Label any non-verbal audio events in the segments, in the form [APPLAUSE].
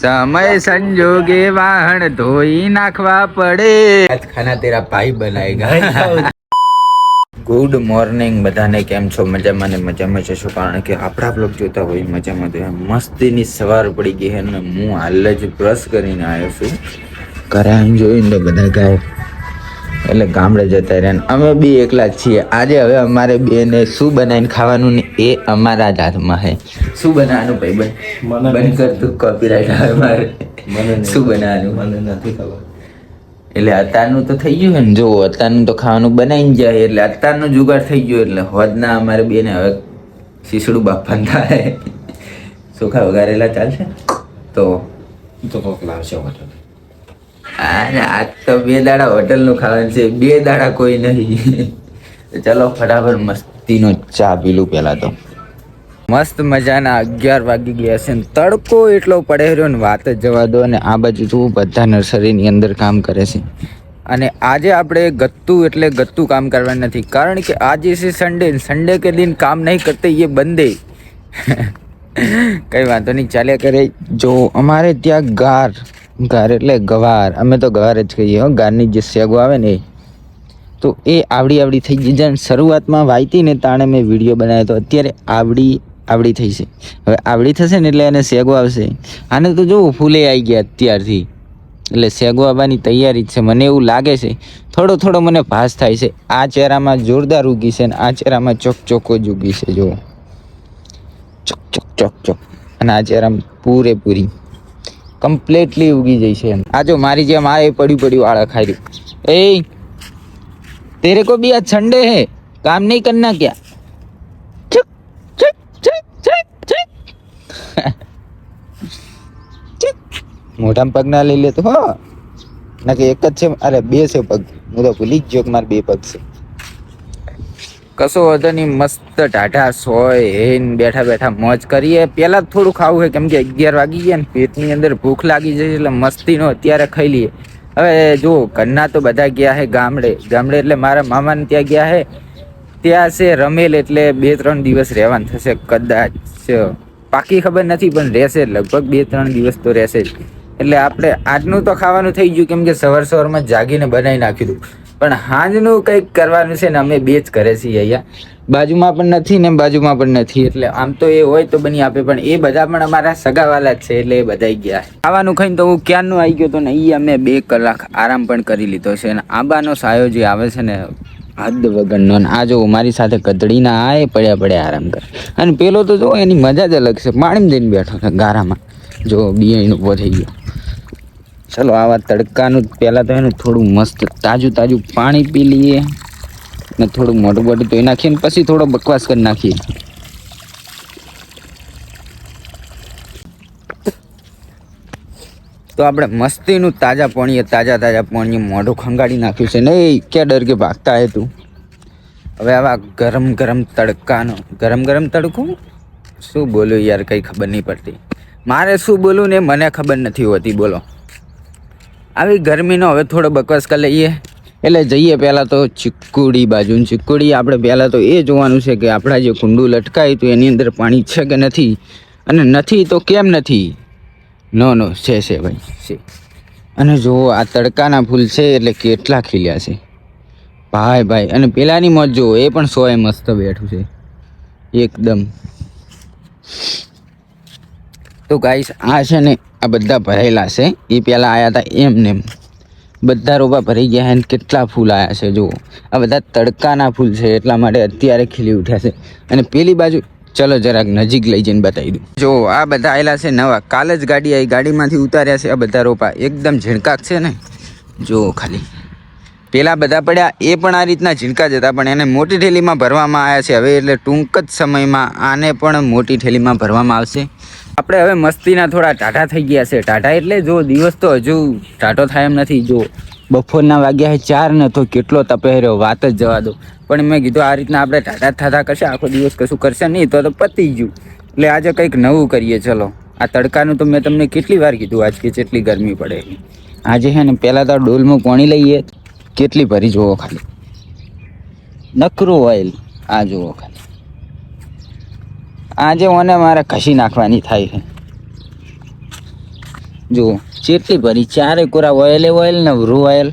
સમય સંજોગે વાહન ધોઈ નાખવા પડે. ખાના તેરા ભાઈ બનાએગા ગુડ મોર્નિંગ બધાને, કેમ છો? મજામાં ને મજામાં જશો કારણ કે આપણા બ્લોગ જોતા હોય મજામાં તો મસ્તીની સવાર પડી ગઈ અને હું હાલ જ બ્રશ કરીને આવ્યો છું. ઘરે જોઈને બધા ગાય એટલે ગામડે જતા રહ્યા અમે બી એકલા જ છીએ. આજે હવે અમારે બેને શું બનાવીને ખાવાનું ને એ અમારા જ હાથમાં છે. શું બનાવવાનું ભાઈ બંધ બંધ કરતું કોપીરાઈટ આવે મારે. શું બનાવવાનું? મને નથી ખબર. એટલે અત્યારનું તો થઈ ગયું ને જો અત્યારનું તો ખાવાનું બનાવીને જાય એટલે અત્યારનું જુગાડ થઈ ગયું એટલે હોદના અમારે બેને હવે શીસડું બાફાન થાય. [LAUGHS] ચોખા વગારેલા ચાલશે તો તો કોક લાવશે અરે આજ તો બે દાડા હોટલનું ખાવાનું છે. બે દાડા કોઈ નહીં. ચલો ફટાફટ મસ્તીનો ચા પીલું પહેલાં તો. મસ્ત મજાના અગિયાર વાગી ગયા છે ને તડકો એટલો પડે રહ્યો ને વાત જ જવા દો અને આ બાજુ તું બધા નર્સરીની અંદર કામ કરે છે. અને આજે આપણે ગત્તું એટલે ગત્તું કામ કરવાનું નથી. કારણ કે આજે છે સન્ડે સન્ડે કે દિન કામ નહીં કરતે એ બંદે. [LAUGHS] કઈ વાંધો નહીં ચાલે કરે. જો અમારે ત્યાં ગાર ગાર એટલે ગવાર. અમે તો ગવાર જ કહીએ હો, ગારની જે શેગો આવે ને તો એ આવડી આવડી થઈ ગઈ. જેમ શરૂઆતમાં વાયતી ને તાણે મેં વીડિયો બનાવ્યો તો અત્યારે આવડી આવડી થઈ છે. હવે આવડી થશે ને એટલે એને શેગો આવશે. આને તો જો ફૂલે આવી ગયા અત્યારથી. એટલે શેગો આવવાની તૈયારી છે. મને એવું લાગે છે, થોડો થોડો મને ભાસ થાય છે. આ ચહેરામાં જોરદાર ઉગી છે ને આ ચહેરામાં ચોક ચોકો જ ઉગી છે જો ચોક ચોક ચોક ચોક. અને આ ચહેરામાં પૂરેપૂરી. કમ્પ્લેટલી ઉગી જઈ છે આ જો મારી જેમ આ એ પડ્યું પડ્યું આળા ખાઈ એ તેરે કો બી આ છંડે હે કામ નહીં કરના ક્યા મોઢામાં પગ ના લઈ લેતો હો. ના કે એક જ છે અરે બે છે પગ. હું તો ભૂલી જ ગયો મારે બે પગ છે. કશો વધો નહીં, મસ્ત ટાઢાસ સોય હેન બેઠા બેઠા મોજ કરીએ. પહેલાં જ થોડું ખાવું હોય, કેમ કે અગિયાર વાગી ગયા ને, પેટની અંદર ભૂખ લાગી જાય એટલે મસ્તીનો અત્યારે ખાઈ લઈએ. હવે જો ઘરના તો બધા ગયા છે ગામડે. ગામડે એટલે મારા મામાને ત્યાં ગયા છે ત્યાં છે રમેલ એટલે બે ત્રણ દિવસ રહેવાનું થશે, કદાચ. પાકી ખબર નથી, પણ રહેશે લગભગ બે ત્રણ દિવસ તો રહેશે જ. એટલે આપણે આજનું તો ખાવાનું થઈ ગયું, કેમ કે સવાર સવારમાં જાગીને બનાવી નાખ્યું હતું. પણ હાંજનું કંઈક કરવાનું છે ને અમે બે જ કરે છીએ અહીંયા. બાજુમાં પણ નથી ને બાજુમાં પણ નથી, એટલે આમ તો એ હોય તો બની આપે, પણ એ બધા પણ અમારા સગાવાલા જ છે, એટલે એ બધા ગયા. ખાવાનું ખાઈને તો હું ક્યારનું આવી ગયો તો ને એ અમે બે કલાક આરામ પણ કરી લીધો છે, અને આંબાનો સાયો જે આવે છે ને, હદ વગરનો આ જો મારી સાથે કદડીના આ એ પડ્યા પડ્યા આરામ કરે. અને પેલો તો જો એની મજા જ અલગ છે પાણી જઈને બેઠો છે ગારામાં. જો બિયાણીનો ઊભો થઈ ગયો. ચલો આવા તડકાનું પહેલાં તો એનું થોડું મસ્ત તાજું તાજું પાણી પી લઈએ ને થોડું મોટું મોટું ધોઈ નાખીએ ને પછી થોડો બકવાસ કરી નાખીએ. તો આપણે મસ્તીનું તાજા પાણીએ, તાજા તાજા પાણીએ મોઢું ખંગાળી નાખ્યું છે ને એ ક્યાં ડર કે ભાગતા હે તું? હવે આવા ગરમ ગરમ તડકાનો, ગરમ ગરમ તડકો? શું બોલું યાર, કંઈ ખબર નહીં પડતી. મારે શું બોલું ને મને ખબર નથી હોતી, બોલો. આવી ગરમીનો હવે થોડો બકવાસ કરી લઈએ. એટલે જઈએ પહેલાં તો ચીકુડી બાજુ ચીકુડી. આપણે પહેલાં તો એ જોવાનું છે કે આપણા જે કુંડું લટકાય તો એની અંદર પાણી છે કે નથી? અને નથી તો કેમ નથી? નો નો, છે છે ભાઈ, છે. અને જો આ તડકાના ફૂલ છે એટલે કેટલા ખીલ્યા છે. ભાઈ ભાઈ, અને પેલાની મોજ જો એ પણ સોએ મસ્ત બેઠું છે. એકદમ. તો ગાઈસ આ છે ને આ બધા ભરેલા છે. એ પહેલાં આવ્યા હતા એમ ને એમ બધા રોપા ભરી ગયા છે કેટલા ફૂલ આવ્યા છે, જુઓ. આ બધા તડકાના ફૂલ છે, એટલા માટે અત્યારે ખીલી ઉઠ્યા છે. અને પેલી બાજુ ચલો જરાક નજીક લઈ જઈને બતાવી દઉં. જો આ બધા આવેલા છે નવા. કાલ જ ગાડી આવી ગાડીમાંથી ઉતાર્યા છે આ બધા રોપા. એકદમ ઝીણકાક છે ને? જુઓ ખાલી. પેલા બધા પડ્યા, એ પણ આ રીતના ઝીણકા જ હતા, પણ એને મોટી થેલીમાં ભરવામાં આવ્યા છે. હવે એટલે ટૂંક જ સમયમાં આને પણ મોટી થેલીમાં ભરવામાં આવશે. આપણે હવે મસ્તીના થોડા ટાટા થઈ ગયા છે. ટાટા એટલે જો દિવસ તો હજુ ટાટો થાય એમ નથી. જો બપોરના વાગ્યા ચાર ને તો કેટલો તપેર્યો, વાત જ જવા દો. પણ મેં કીધું આ રીતના આપણે ટાટા થતા કરશે, આખો દિવસ કશું કરશે નહીં, તો તો પતી ગયું. એટલે આજે કંઈક નવું કરીએ, ચલો. આ તડકાનું તો મેં તમને કેટલી વાર કીધું આજ કે જેટલી ગરમી પડે. આજે છે ને પહેલાં તો ડોલમાં પાણી લઈએ, કેટલી ભરી જુઓ ખાલી. નકરું ઓઇલ આ જુઓ ખાલી. આજે મને મારે ઘસી નાખવાની થાય છે. જુઓ, ચેટલી ભરી, ચારે કોરા ઓઇલે ઓઇલ ને રૂ ઓઇલ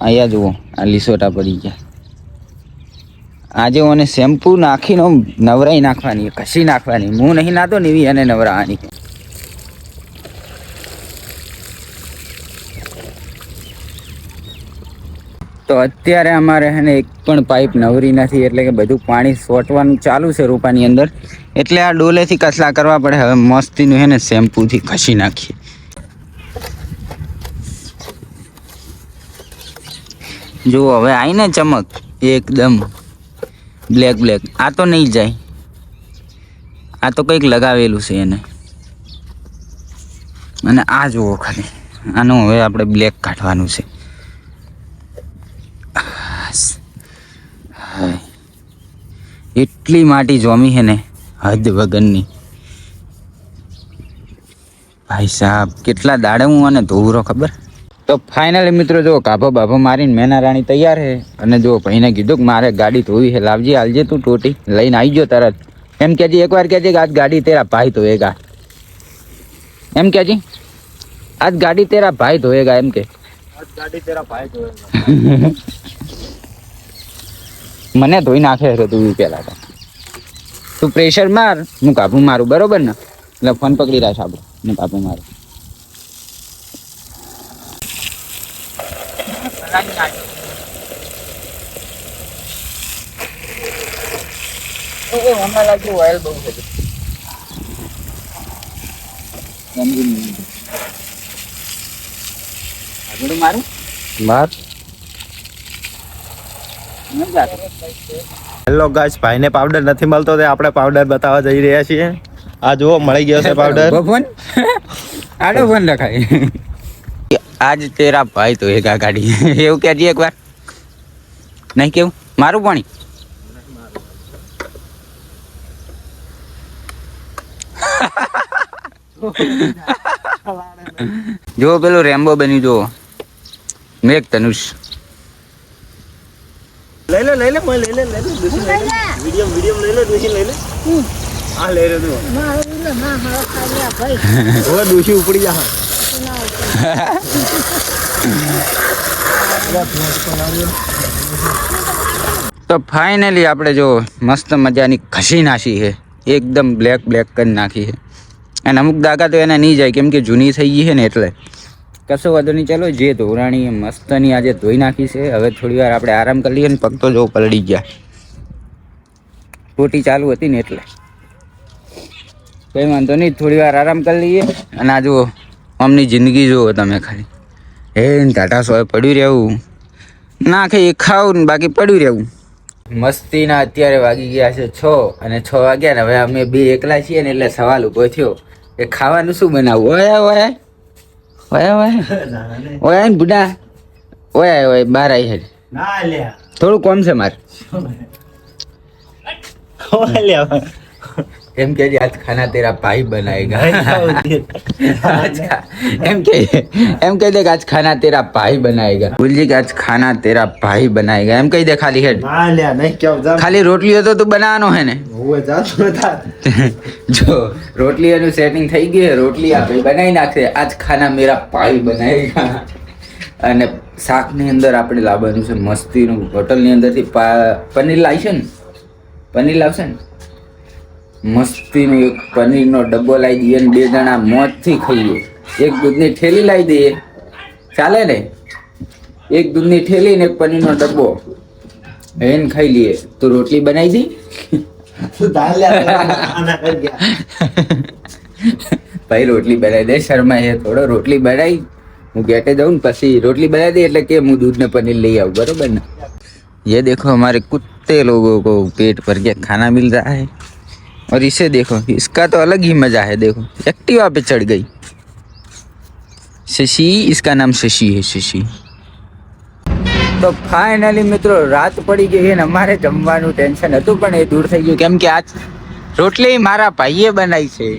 અહીંયા જુઓ, આ લીસોટા પડી ગયા. આજે મને શેમ્પુ નાખીને નવરાઈ નાખવાની કશી નાખવાની. હું નહીં નાતો ને એવી એને નવરાવાની. તો અત્યારે અમારે હે ને એક પણ પાઇપ નવરી નથી, એટલે કે બધું પાણી સોટવાનું ચાલુ છે રૂપાની અંદર. એટલે આ ડોલેથી કચલા કરવા પડે, હવે મસ્તીનું હે ને શેમ્પૂથી ઘસી નાખીએ. જો, હવે આવીને ચમક, એકદમ. બ્લેક બ્લેક આ તો નહીં જાય. આ તો કંઈક લગાવેલું છે એને. અને આ જુઓ ખાલી. આનું હવે આપણે બ્લેક કાઢવાનું છે હાય. એટલી માટી જોમી છે ને હદ વગરની. ભાઈ સાહેબ કેટલા દાડે હું અને ધોવરો ખબર? તો ફાઇનલી મિત્રો જો કાભો બાભો મારીને મેના રાણી તૈયાર છે. અને જો ભાઈને કીધું કે મારે ગાડી ધોવી છે. લાવજે હાલજે તું ટોટી લઈને આવી ગયો તરત. એમ કહેજે એકવાર કહેજે કે આજ ગાડી તેરા ભાઈ ધોએગા એમ કહેજે આજ ગાડી તેરા ભાઈ ધોએગા એમ કે. ગાડી તેરા ભાઈ તો [LAUGHS] મને ધોઈ નાખે છે તું પેલા તો. તું પ્રેશર માર હું કાપું મારું બરોબર ને? એટલે ફોન પકડી રાખ આપણે ને કાપું મારું. મારું? માર. હેલો ગાઈસ ભાઈને પાવડર નથી મળતો તે આપણે પાવડર બતાવવા જઈ રહ્યા છીએ. આ જુઓ મળી ગયો છે [LAUGHS] પાવડર ફોન આડો ફોન લખાય. આજ તેરા ભાઈ તો એક આ ગાડી. એવું કહેજે એકવાર? નહીં કેવું? મારું પાણી? જુઓ પેલું રેમ્બો બન્યું જુઓ. મેઘ ધનુષ લઈ લે લઈ લે મોય લઈ લે લઈ લે દુસરી લઈ લે વિડિયમ વિડિયમ લઈ લે દુસરી લઈ લે આ લઈ લે તું હવે દુસરી ઉપડી જા તો ફાઇનલી આપણે જો મસ્ત મજાની ઘસી નાખી છે એકદમ બ્લેક બ્લેક કરી નાખી છે અને અમુક દાગા તો એને નહીં જાય કેમ કે જૂની થઈ ગઈ છે ને એટલે કશો વાંધો નહીં, ચાલો જે ધોરાણી મસ્તની આજે ધોઈ નાખી છે. હવે થોડી વાર આપણે આરામ કરી લઈએ ને પગ તો જો પલળી ગયા ટોટી ચાલુ હતી ને એટલે. કંઈ વાંધો નહીં, થોડી વાર આરામ કરી લઈએ. અને આ જુઓ અમની જિંદગી જુઓ તમે ખાલી. હે ટાટા સોય પડ્યું રહેવું. ના ખાઈ, એ ખાવું ને બાકી પડ્યું રહેવું. મસ્તીના અત્યારે વાગી ગયા છે છ અને છ વાગ્યા ને હવે અમે બે એકલા છીએ ને એટલે સવાલ ઊભો થયો. કે ખાવાનું શું બનાવવું? ઓયા ઓયા. ઓયા ઓયા. ઓય [LAUGHS] બુડા. ઓય ઓય બાર આવી હેડ. ના લ્યા. થોડું કોમ છે મારે. ઓય લે એમ કે આજ ખાના તેરા ભાઈ બનાએગા એમ કે એમ કહી દે આજ ખાના તેરા ભાઈ બનાએગા ભૂલજી કે આજ ખાના તેરા ભાઈ બનાએગા એમ કહી દે ખાલી હેડ. ખાલી રોટલીઓ તો તું બનાવવાનો હે ને? જો રોટલીઓનું સેટિંગ થઈ ગયું રોટલી આપણે બનાવી નાખશે આજ ખાના મેરા ભાઈ બનાએગા અને શાકની અંદર આપણે લાવવાનું છે મસ્તીનું. હોટલની અંદરથી પનીર લાવશે ને? પનીર લાવશે ને? મસ્તીનો એક પનીરનો ડબ્બો લાવી દઈએ ને બે જણા મોજથી ખાઈએ એક દૂધની થેલી લાવી દઈએ ચાલે ને એક દૂધની થેલી ને એક પનીરનો ડબ્બો એને ખાઈ લઈએ તો રોટલી બનાવી દઈ તું તા લે આના કર ગયા ભાઈ રોટલી બનાવી દે શર્મા એ થોડો રોટલી બનાવી હું ગેટે જાઉં ને પછી રોટલી બનાવી દે એટલે કે હું दूध ને पनीर ले आऊँ बरोबर ना ये देखो हमारे कुत्ते लोगों को पेट भर के खाना मिल रहा है और इसे देखो इसका तो अलग ही मजा है देखो एक्टिवा पे चढ़ गई शशि इसका नाम शशि है शशि તો ફાઇનલી મિત્રો રાત પડી ગઈ અને અમારે જમવાનું ટેન્શન હતું પણ એ દૂર થઈ ગયું કેમ કે આજ રોટલી મારા ભાઈએ બનાવી છે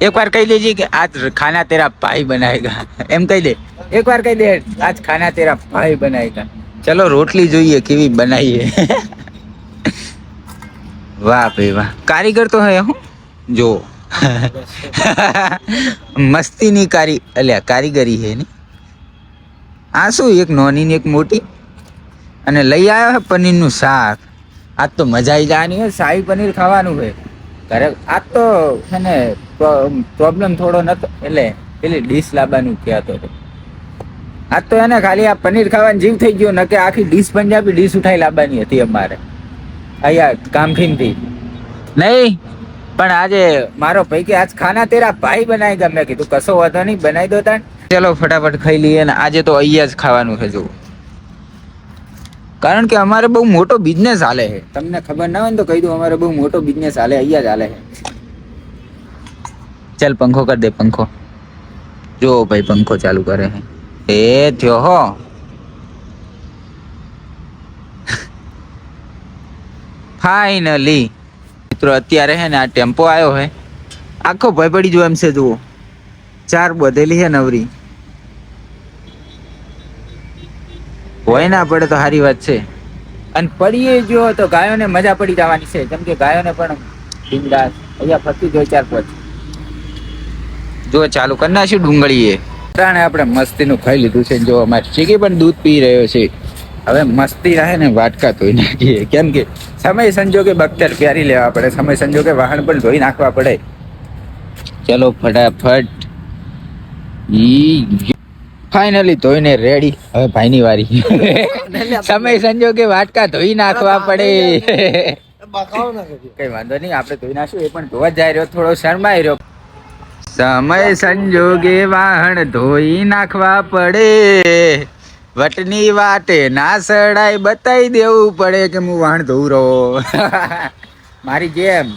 એકવાર કહી દેજે કે આજ ખાના તેરા ભાઈ બનાવેગા એમ કહી દે એકવાર કહી દે આજ ખાના તેરા ભાઈ બનાવેગા ચલો રોટલી જોઈએ કેવી બનાવીએ વાહ ભાઈ વાહ. કારીગર તો હે હું. જો. [LAUGHS] મસ્તીની કારી, અલ્યા, કારીગરી હે ની આ શું, એક નોની ને એક મોટી? અને લઈ આવ્યા હે પનીરનું શાક. આજ તો મજા આવી જવાની હોય શાહી પનીર ખાવાનું હોય ઘરે આજ તો છે ને પ્રોબ્લેમ થોડો નતો, એટલે પેલી ડીશ લાવવાનું કહેતો હતો. આજ તો એને ખાલી આ પનીર ખાવાની જીવ થઈ ગયો નકે આખી ડીશ, પંજાબી ડીશ ઉઠાઈ લાવવાની હતી અમારે. અહીંયા કામઠીનથી નહીં પણ આજે મારો ભાઈ કે આજ ખાના તેરા ભાઈ બનાવી મેં કીધું કશો વાંધો નહીં બનાવી દો તાણ. ચલો ફટાફટ ખાઈ લઈએ ને આજે તો અહીંયા જ ખાવાનું છે જો કારણ કે અમારે બહુ મોટો બિઝનેસ હાલે છે. તમને ખબર ના હોય ને તો કહી દઉં અમારે બહુ મોટો બિઝનેસ હાલે અહીંયા જ હાલે છે. ચાલ પંખો કર દે પંખો. જો ભાઈ પંખો ચાલુ કરે છે. એ થયો હો. ફાઇનલી મિત્રો, અત્યારે હે ને આ ટેમ્પો આવ્યો હે. આખો ભય પડી જો એમ છે જુઓ. ચાર બધેલી હે નવરી. હોય ના પડે તો સારી વાત છે. અને પડીએ જો તો ગાયોને મજા પડી જવાની છે. કેમ કે ગાયોને પણ બિંદાસ અહીંયા ફરતી જોઈ ચાર પાંચ. જો ચાલુ કરી નાખ્યું ડુંગળીએ. તાણે આપણે મસ્તીનું ખાઈ લીધું છે જો અમારે ચીકી પણ દૂધ પી રહ્યો છે. હવે મસ્તી રહે ને વાટકા ધોઈ નાખીએ. કેમ કે સમય સંજોગે બખ્તર પ્યારી લેવા પડે સમય સંજોગે વાહન પણ ધોઈ નાખવા પડે. ચલો ફટાફટ. ઈ ફાઇનલી ધોઈને રેડી હવે ભાઈની વારી. સમય સંજોગે વાટકા ધોઈ નાખવા પડે. કઈ વાંધો નહીં આપણે ધોઈ નાખશું. એ પણ ધોવા જાય રહ્યો થોડો શરમાઈ રહ્યો. સમય સંજોગે વાહન ધોઈ નાખવા પડે. વટની વાટે ના સડાય બતાવી દેવું પડે કે હું વાણ ધોરો [LAUGHS] મારી જેમ.